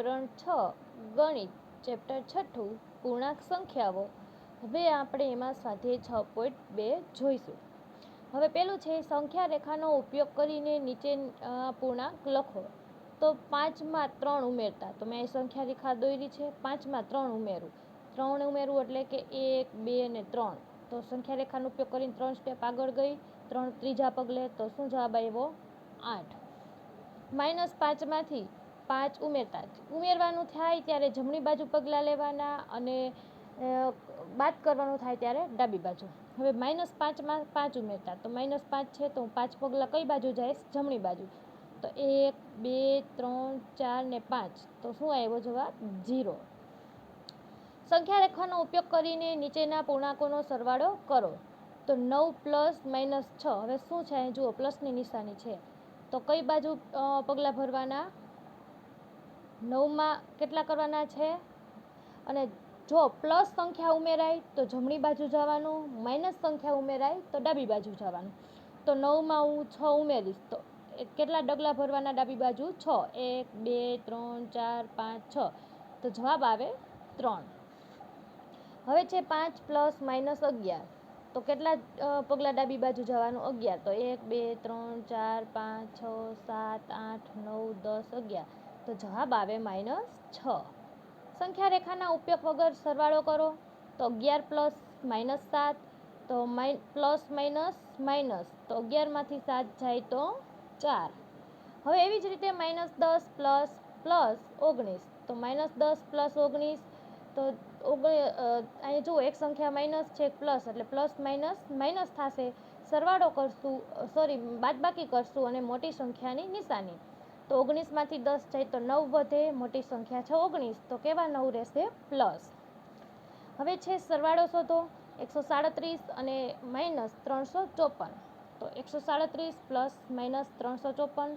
ધોરણ છ, ગણિત, ચેપ્ટર છઠ્ઠું, પૂર્ણાંક સંખ્યાઓ. હવે આપણે એમાં સ્વાધ્યાય છ પોઈન્ટ બે જોઈશું. હવે પેલું છે સંખ્યા રેખાનો ઉપયોગ કરીને નીચે પૂર્ણાંક લખો. તો પાંચમાં ત્રણ ઉમેરતા. તો મેં સંખ્યા રેખા દોરી છે, પાંચમાં ત્રણ ઉમેરું. ત્રણ ઉમેરવું એટલે કે એક, બે અને ત્રણ. તો સંખ્યા રેખાનો ઉપયોગ કરીને ત્રણ સ્ટેપ આગળ ગઈ. ત્રણ ત્રીજા પગલે તો શું જવાબ આવ્યો? આઠ. માઇનસ પાંચમાંથી પાંચ ઉમેરતા ઉમેરવાનું થાય ત્યારે જમણી બાજુ પગલાં લેવાના અને બાદ કરવાનું થાય ત્યારે ડાબી બાજુ. હવે માઇનસ પાંચમાં પાંચ ઉમેરતા. તો માઇનસ પાંચ છે તો હું પાંચ પગલાં કઈ બાજુ જઈશ? જમણી બાજુ. તો એક, બે, ત્રણ, ચાર ને પાંચ. તો શું આવ્યો જવાબ? ઝીરો. સંખ્યા રેખાનો ઉપયોગ કરીને નીચેના પૂર્ણાંકોનો સરવાળો કરો. તો નવ પ્લસ માઇનસ છ. હવે શું છે? જુઓ, પ્લસની નિશાની છે. તો કઈ બાજુ પગલાં ભરવાના? નવમાં કેટલા કરવાના છે? અને જો પ્લસ સંખ્યા ઉમેરાય તો જમણી બાજુ જવાનું, માઇનસ સંખ્યા ઉમેરાય તો ડાબી બાજુ જવાનું. તો નવમાં હું છ ઉમેરીશ, તો કેટલા ડગલા ભરવાના ડાબી બાજુ? છ. એક, બે, ત્રણ, ચાર, પાંચ, છ. તો જવાબ આવે ત્રણ. હવે છે પાંચ પ્લસ માઇનસ અગિયાર. તો કેટલા પગલાં ડાબી બાજુ જવાનું? અગિયાર. તો એક, બે, ત્રણ, ચાર, પાંચ, છ, સાત, આઠ, નવ, દસ, અગિયાર. તો જવાબ આવે માઇનસ છ. સંખ્યા રેખાના ઉપયોગ વગર સરવાળો કરો. તો અગિયાર પ્લસ માઇનસ સાત, તો માઈ, પ્લસ માઇનસ માઇનસ, તો અગિયારમાંથી સાત જાય તો ચાર. હવે એવી જ રીતે માઇનસ દસ પ્લસ પ્લસ ઓગણીસ. તો માઇનસ દસ પ્લસ ઓગણીસ, તો ઓગણી અહીં જુઓ એક સંખ્યા માઇનસ છે પ્લસ, એટલે પ્લસ માઇનસ માઇનસ થશે. સરવાળો કરશું સોરી, બાદબાકી કરશું અને મોટી સંખ્યાની નિશાની. તો ઓગણીસમાંથી દસ જાય તો નવ વધે, મોટી સંખ્યા છે ઓગણીસ. તો કેવા નવ રહેશે? પ્લસ. હવે છે સરવાળો શોધો. એકસો સાડત્રીસ અને માઇનસ ત્રણસો ચોપન. તો એકસો સાડત્રીસ પ્લસ માઇનસ ત્રણસો ચોપન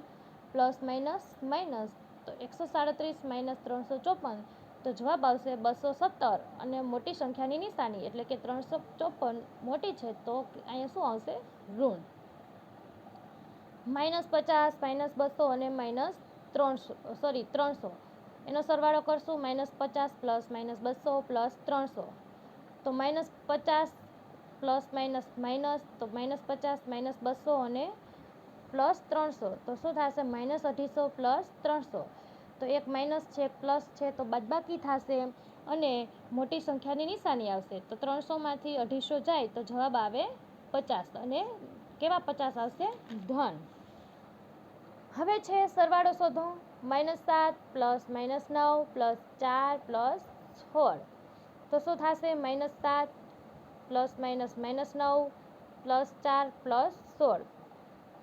પ્લસ માઇનસ માઇનસ તો એકસો સાડત્રીસ માઇનસ ત્રણસો ચોપન. તો જવાબ આવશે બસો સત્તર અને મોટી સંખ્યાની નિશાની. એટલે કે ત્રણસો ચોપન મોટી છે તો અહીંયા શું આવશે? ઋણ. માઇનસ પચાસ, માઇનસ બસો અને માઇનસ ત્રણસો સોરી ત્રણસો. એનો સરવાળો કરશું, માઇનસ પચાસ પ્લસ માઇનસ બસો પ્લસ ત્રણસો. તો માઇનસ પચાસ પ્લસ માઇનસ માઇનસ, તો માઇનસ પચાસ, માઇનસ બસો અને પ્લસ ત્રણસો. તો શું થશે? માઇનસ અઢીસો પ્લસ ત્રણસો. તો એક માઇનસ છે, પ્લસ છે, તો બાદબાકી થશે અને મોટી સંખ્યાની નિશાની આવશે. તો ત્રણસોમાંથી અઢીસો જાય, તો જવાબ આવે પચાસ અને કેવા પચાસ આવશે? ધન. હવે છે સરવાળો શોધો. માઇનસ સાત પ્લસ માઇનસ નવ પ્લસ ચાર પ્લસ સોળ. તો શું થશે? માઇનસ સાત પ્લસ માઇનસ માઇનસ નવ પ્લસ ચાર પ્લસ સોળ.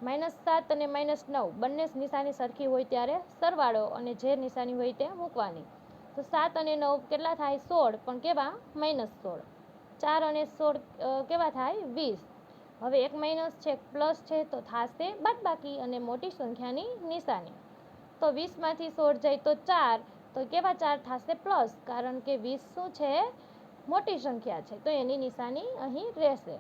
માઇનસ સાત અને માઇનસ નવ બંને નિશાની સરખી હોય ત્યારે સરવાળો અને જે નિશાની હોય તે મૂકવાની. તો સાત અને નવ કેટલા થાય? સોળ. પણ કેવા? માઇનસ સોળ. ચાર અને સોળ કેવા થાય? વીસ. હવે એક માઇનસ છે, પ્લસ છે, તો થશે બાદબાકી અને મોટી સંખ્યાની નિશાની. તો વીસમાંથી સોળ જાય તો ચાર, તો કેવા ચાર થશે પ્લસ? કારણ કે વીસ શું છે? મોટી સંખ્યા છે, તો એની નિશાની અહીં રહેશે.